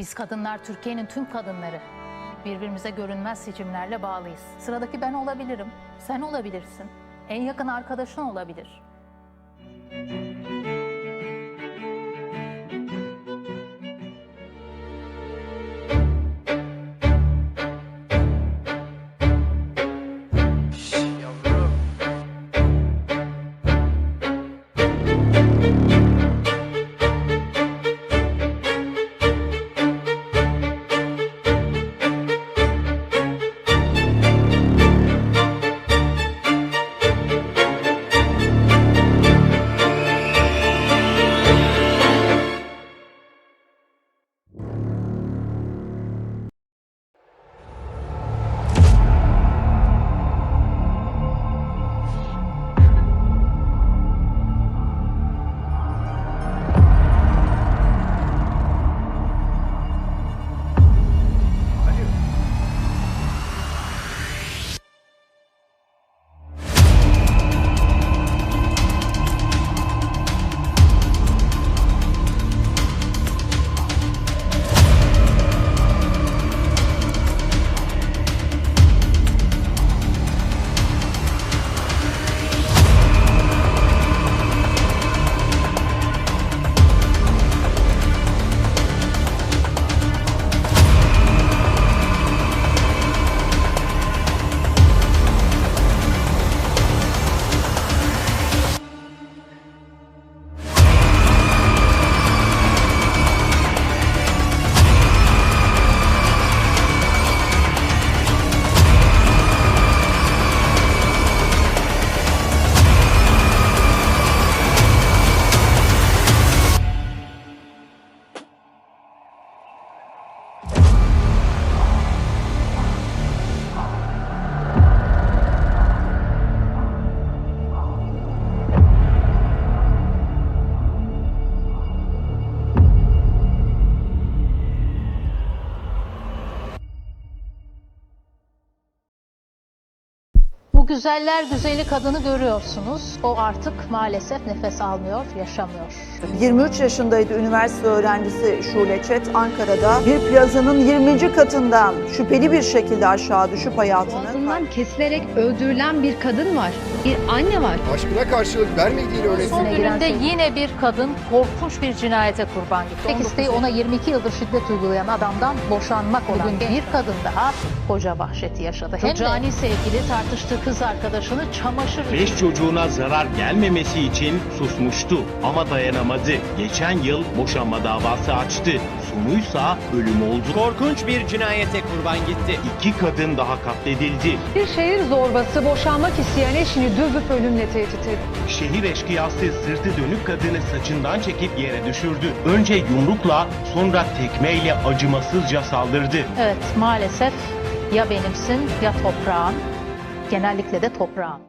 Biz kadınlar Türkiye'nin tüm kadınları. Birbirimize görünmez seçimlerle bağlıyız. Sıradaki ben olabilirim. Sen olabilirsin. En yakın arkadaşın olabilir. Güzeller güzeli kadını görüyorsunuz. O artık maalesef nefes almıyor, yaşamıyor. 23 yaşındaydı üniversite öğrencisi Şule Çet Ankara'da bir plazanın 20. katından şüpheli bir şekilde aşağı düşüp hayatını Boğazından kesilerek öldürülen bir kadın var. Bir anne var. aşkına karşılık vermediğini öğretti. Son gününde şey. yine bir kadın korkunç bir cinayete kurban gitti. Tek isteği ona 22 yıldır şiddet uygulayan adamdan boşanmak olan bir kadın daha koca vahşeti yaşadı. Hem cani sevgili tartıştığı kız arkadaşını çamaşır Beş çocuğuna zarar gelmemesi için susmuştu ama dayanamadı. Geçen yıl boşanma davası açtı. Sonuysa ölüm oldu. Korkunç bir cinayete kurban gitti. İki kadın daha katledildi. Bir şehir zorbası boşanmak isteyen eşini dövüp ölümle tehdit etti. Şehir eşkıyası sırtı dönük kadını saçından çekip yere düşürdü. Önce yumrukla sonra tekmeyle acımasızca saldırdı. Evet maalesef ya benimsin ya toprağın. Genellikle de toprağın.